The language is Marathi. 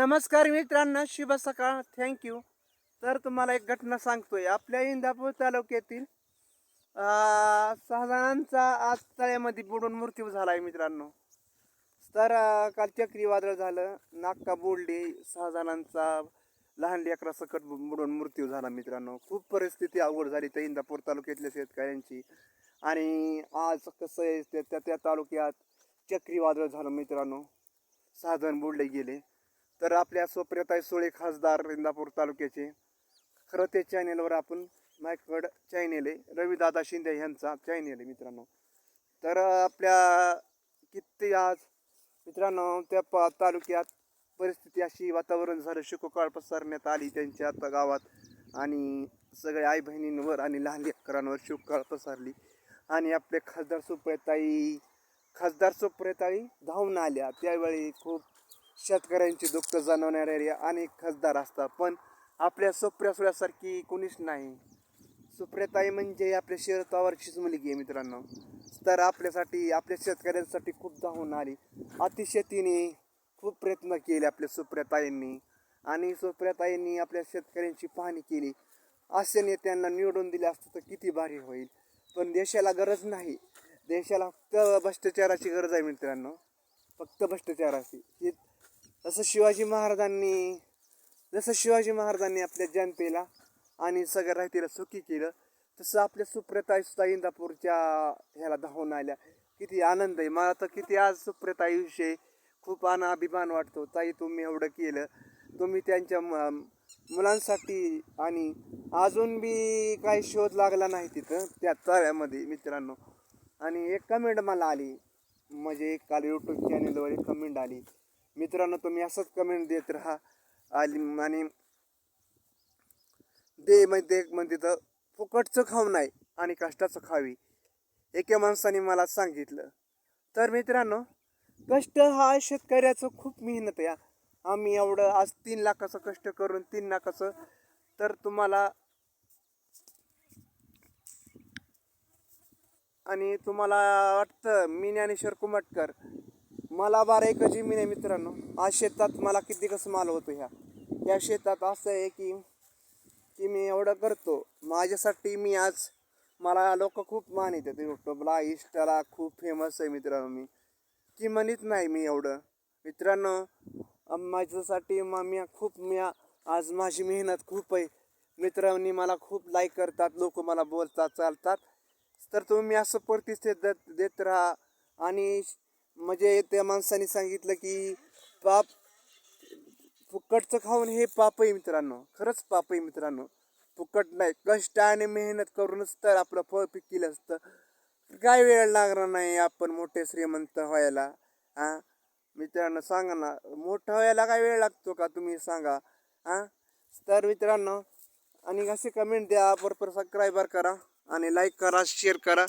नमस्कार मित्रांनो शुभ सकाळ. थँक्यू तर तुम्हाला एक घटना सांगतोय. आपल्या इंदापूर तालुक्यातील सहा जणांचा आज तळ्यामध्ये बुडून मृत्यू झाला आहे मित्रांनो. तर काल चक्रीवादळ झालं. नाक्का बोलली सहा जणांचा लहान लेकरा सकट बुडून मृत्यू झाला मित्रांनो. खूप परिस्थिती अवघड झाली त्या इंदापूर तालुक्यातल्या शेतकऱ्यांची. आणि आज कसं आहे त्या त्या- त्या तालुक्यात चक्रीवादळ झालं मित्रांनो. सहा जण बुडले गेले. तर आपल्या स्वप्रियताई सुळे खासदार इंदापूर तालुक्याचे. खरं ते चॅनेलवर आपण माझ्याकडं चॅनेल आहे. रविदादा शिंदे यांचा चॅनेल आहे मित्रांनो. तर आपल्या किती आज मित्रांनो त्या प तालुक्यात परिस्थिती अशी वातावरण झालं शुकोकाळ पसरण्यात आली त्यांच्या आता गावात. आणि सगळ्या आई बहिणींवर आणि लहान लेकरांवर शुककाळ पसरली. आणि आपले खासदार सुप्रियताई खासदार सुप्रियताई धावून आल्या. त्यावेळी खूप शेतकऱ्यांची दुःख जाणवणारे अनेक खासदार असतात पण आपल्या सुप्रिया सुळ्यासारखी कोणीच नाही. सुप्रियाताई म्हणजे आपल्या शहर पवारचीच मुलगी आहे मित्रांनो. तर आपल्यासाठी आपल्या शेतकऱ्यांसाठी खूप धावून आली. अतिशय तिने खूप प्रयत्न केले आपल्या सुप्रियाताईंनी. आणि सुप्रियाताईंनी आपल्या शेतकऱ्यांची पाहणी केली. असे नेत्यांना निवडून दिले असतं तर किती भारी होईल. पण देशाला गरज नाही. देशाला फक्त भ्रष्टाचाराची गरज आहे मित्रांनो. फक्त भ्रष्टाचाराची. ही जसं शिवाजी महाराजांनी जसं शिवाजी महाराजांनी आपल्या जनतेला आणि सगळ्या राहतीला सुखी केलं तसं आपल्या सुप्रियताई सुद्धा इंदापूरच्या ह्याला धावून आल्या. किती आनंद आहे. मला तर किती आज सुप्रियताईविषयी खूप आना अभिमान वाटतो. ताई तुम्ही एवढं केलं. तुम्ही त्यांच्या म- मुलांसाठी आणि अजून बी काही शोध लागला नाही तिथं त्या तळ्यामध्ये मित्रांनो. आणि एक कमेंट मला आली. म्हणजे काल यूट्यूब चॅनलवर एक कमेंट आली. मित्रांनो तुम्ही असंच कमेंट देत राहा. आली आणि दे म्हणजे म्हणते तर फुकटचं खाऊ नाही आणि कष्टाचं खावी. एका माणसाने मला सांगितलं. तर मित्रांनो कष्ट हा शेतकऱ्याचं खूप मेहनत आहे. आम्ही एवढं आज तीन लाखाचं कष्ट करून तीन लाखाचं तर तुम्हाला आणि तुम्हाला वाटतं मी ज्ञानेश्वर कुमटकर मला बारा एकर जमीन आहे मित्रांनो. आज शेतात मला किती कसं माल होतो ह्या? या शेतात असं आहे की की मी एवढं करतो. माझ्यासाठी मी आज मला लोक खूप मान येतात युट्यूबला इन्स्टाला खूप फेमस आहे मित्रांनो मी. की म्हणत नाही मी एवढं. मित्रांनो माझ्यासाठी मग मी खूप मी आज माझी मेहनत खूप आहे. मित्रांनी मला खूप लाईक करतात लोक मला बोलतात चालतात. तर तुम्ही असं प्रतिष्ठित देत देत राहा आणि म्हणजे त्या माणसाने सांगितलं की पाप फुकटचं खाऊन हे पाप आहे मित्रांनो खरंच पाप आहे मित्रांनो फुकट नाही. कष्ट आणि मेहनत करूनच तर आपलं फळ पिकलं असतं. काय वेळ लागणार नाही आपण मोठे श्रीमंत व्हायला हां मित्रांनो सांगा ना मोठं व्हायला काय वेळ लागतो का तुम्ही सांगा हां तर मित्रांनो आणि असे कमेंट द्या बरोबर सबस्क्राईबर करा आणि लाईक करा शेअर करा.